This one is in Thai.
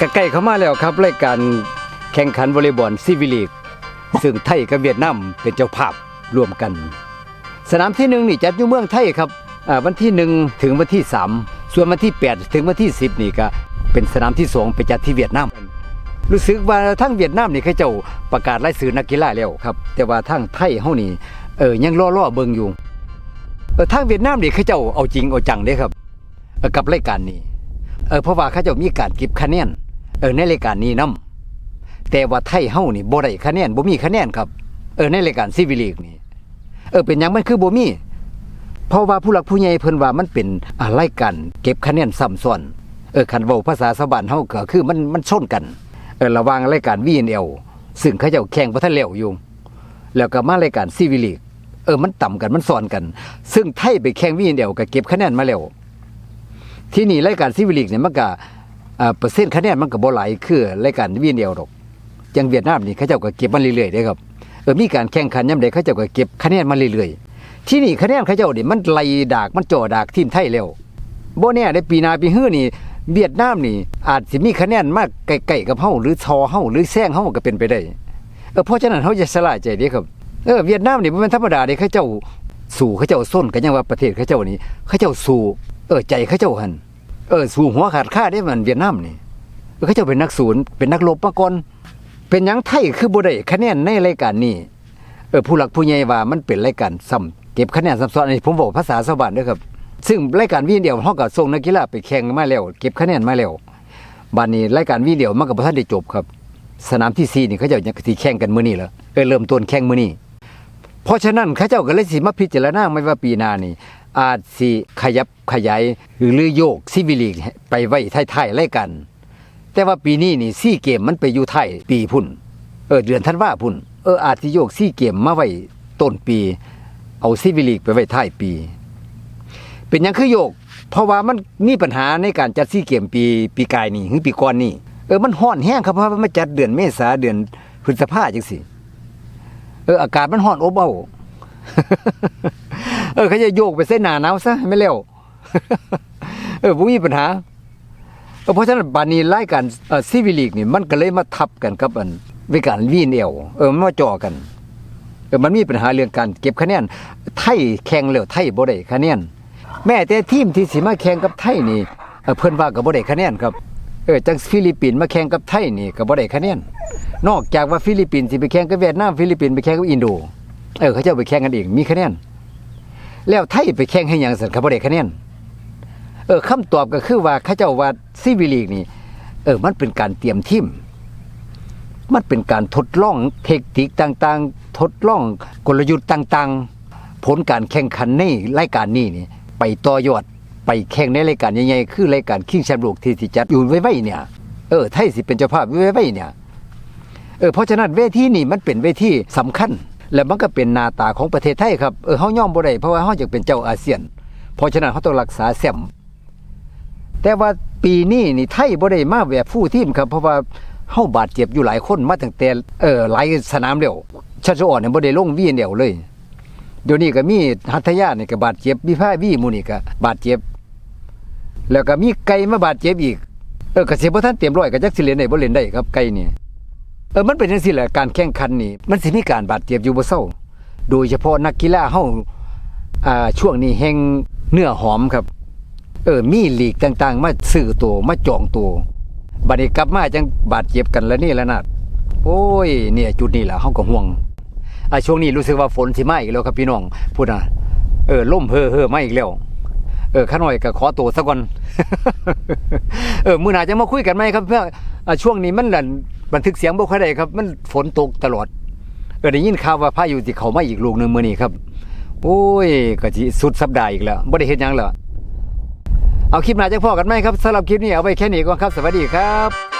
ใกล้เข้ามาแล้วครับรายการแข่งขันวอลเลย์บอลซีวิลีกซึ่งไทยกับเวียดนามเป็นเจ้าภาพร่วมกัน สนามที่หนึ่งนี่จัดอยู่เมืองไทยครับวันที่หนึ่งถึงวันที่สามส่วนวันที่แปดถึงวันที่สิบนี่ก็เป็นสนามที่สองไปจัดที่เวียดนามรู้สึกว่าทั้งเวียดนามนี่เขาเจ้าประกาศรายชื่อนักกีฬาแล้วครับ แต่ว่าทั้งไทยเฮานี่เออยังล่อๆเบิ่งอยู่ทางเวียดนามนี่เขาเจ้าเอาจริงเอาจังเด้ครับกับรายการนี้เออเพราะว่าเขาเจ้ามีการเก็บคะแนน เออในรายการนี้นํแต่ว่าไทยเฮานี่บ่ได้คะแนนบ่มีคะแนนครับ เออในรายการซีวิลีกนี่เออเป็นหยังมันคือบ่มีเพราะว่าผู้หลักผู้ใหญ่เพิ่นว่ามันเป็นอะไรกันเก็บคะแนนซ้ำซ้อนเออคันเว้าภาษาชาวบ้านเฮาก็คือมันมันชนกันเออระวางรายการ VNL ซึ่งเขาเจ้าแข่งบ่ทันแล้วอยู่แล้วก็มารายการซีวิลีกเออมันต่ำกันมันซ้อนกัน ซึ่งไทยไปแข่ง VNL ก็เก็บคะแนนมาแล้วที่นี่รายการซีวิลีกเนี่ยมันก็อ่า เปอร์เซ็นต์คะแนนมันก็บ่หลายคือรายการ VNL ดอกอย่างเวียดนามนี่เขาเจ้าก็เก็บมาเรื่อยๆเด้ครับเออมีการแข่งขันยามใดเขาเจ้าก็เก็บคะแนนมาเรื่อยๆ ที่นี่คะแนนเขาเจ้านี่มันไล่ดากมันจ่อดากทีมไทยแล้วบ่แน่ได้ปีหนาปีฮื้อนี่เวียดนามนี่ อาจสิมีคะแนนมากใกล้ๆกับเฮาหรือชอเฮาหรือแซงเฮาก็เป็นไปได้เออเพราะฉะนั้นเฮาจะสลายใจเด้ครับเออเวียดนามนี่บ่แม่นธรรมดาเด้เขาเจ้าสู้เขาเจ้าส้นกันยังว่าประเทศเขาเจ้านี่เขาเจ้าสู้เออใจเขาเจ้าหั่น เออสู้หัวขาดค่าได้มันเวียดนามนี่เขาจ้าเป็นนักศูนย์เป็นนักรบมาก่อนเป็นยังไทยคือบ่ได้คะแนนในรายการนี้เออผู้หลักผู้ใหญ่ว่ามันเป็นรายการซ้ำเก็บคะแนนซ้ำซ้อนอันนี้ผมบอกภาษาชาวบ้านด้อครับ ซึ่งรายการวีเดียวเฮาก็ส่งนักกีฬาไปแข่งมาแล้ว เก็บคะแนนมาแล้วบัดนี้รายการวีเดียวมันก็บ่ทันได้จบครับ สนามที่4นี่เขาเจ้ายังสิแข่งกันมื้อนี้แล้วเออเริ่มต้นแข่งมื้อนี้เพราะฉะนั้นเขาเจ้าก็เลยสิมาพิจารณาไม่ว่าปีหน้านี่ อาจสิขยับขยายหรือโยกซิวิลีกไปไว้ท้ายๆรายการแต่ว่าปีนี้นี่ซี่เกมมันไปอยู่ไทยปีพุ่น เออเดือนธันวาพุ่น เอออาจสิโยกซี่เกมมาไว้ต้นปี เอาซิวิลีกไปไว้ท้ายปี เป็นยังคือโยก เพราะว่ามันมีปัญหาในการจัดซี่เกมปีปีกายนี่หรือปีก่อนนี่เออมันห้อนแห้งครับเพราะว่ามันจัดเดือนเมษาเดือนพฤษภาจังสิเอออากาศมันห้อนอบเอ้า เออเขาจะโยกไปเส้นหนาหนาวซะไม่เร็วเออบ่มีปัญหาเออเพราะฉะนั้นบานี้รายการเอ่อซีวิลีกนี่มันก็เลยมาทับกันกับอันวิการวีนเอลเออมันมาจ่อกันเออมันมีปัญหาเรื่องการเก็บคะแนนไทยแข่งแล้วไทยบ่ได้คะแนนแม้แต่ทีมที่สิมาแข่งกับไทยนี่เอ่อเพิ่นว่าก็บ่ได้คะแนนครับเออจังฟิลิปปินส์มาแข่งกับไทยนี่ก็บ่ได้คะแนนนอกจากว่าฟิลิปปินส์สิไปแข่งกับเวียดนามฟิลิปปินส์ไปแข่งกับอินโดเออเขาเจ้าไปแข่งกันเองมีคะแนน แล้วไทยไปแข่งให้หยังสันเขาบ่ได้คะแนนเออคำตอบก็คือว่าเขาเจ้าว่าซีวิลีกนี่ เออมันเป็นการเตรียมทีมมันเป็นการทดลองเทคนิคต่างๆ ทดลองกลยุทธ์ต่างๆ ผลการแข่งขันในรายการนี้นี่ ไปต่อยอดไปแข่งในรายการใหญ่ๆคือรายการคิงแชมป์โลกที่ที่จัดอยู่ไว้ๆเนี่ย เออไทยสิเป็นเจ้าภาพไว้ๆเนี่ยเออเพราะฉะนั้นเวทีนี่มันเป็นเวทีสำคัญ และมันก็เป็นหน้าตาของประเทศไทยครับเออเฮาย่อมบ่ได้เพราะว่าเฮาอยากเป็นเจ้าอาเซียน เพราะฉะนั้นเฮาต้องรักษาแซมแต่ว่าปีนี้นี่ไทยบ่ได้มาแบบผู้ทีมครับ เพราะว่าเฮาบาดเจ็บอยู่หลายคนมาตั้งแต่เออหลายสนามแล้วชัชออนเนี่ยบ่ได้ลงวีเดียวเลยเดี๋ยวนี้ก็มีหัตถยานี่ก็บาดเจ็บมีผ้าวีมูนี่ก็บาดเจ็บ แล้วก็มีไก่มาบาดเจ็บอีกเออก็สิบ่ทันเตรียมร้อยก็จักสิเล่นได้บ่เล่นได้ครับไก่นี่ เออมันเป็นจังซี่แหละการแข่งขันนี่มันสิมีการบาดเจ็บอยู่บ่เซาโดยเฉพาะนักกีฬาเฮาอ่าช่วงนี้แห่งเนื้อหอมครับ เออมีลีกต่างๆ มาซื้อตัวมาจองตัวบัดนี้กลับมาจังบาดเจ็บกันแล้วนี่แล้วนะโอ้ย เนี่ย จุดนี้แหละเฮาก็ห่วงอ่าช่วงนี้รู้สึกว่าฝนสิมาอีกแล้วครับพี่น้องพูดนะเออล่มเฮ่อเฮ่อมาอีกแล้ว เออข้าหน่อยก็ขอตัวซะก่อน เออมื้อหน้าจะมาคุยกันไหมครับเพื่อช่วงนี้มันหลันบันทึกเสียงบ่ค่อยได้ครับ มันฝนตกตลอด เออได้ยินข่าวว่าพายุสิเข้ามาอีกลูกหนึงมื้อนี้ครับโอ้ยก็สิสุดสัปดาห์อีกแล้วบ่ได้เฮ็ดหยังแล้วเอาคลิปหน้าจะพอกันไหมครับสำหรับคลิปนี้เอาไว้แค่นี้ก่อนครับ สวัสดีครับ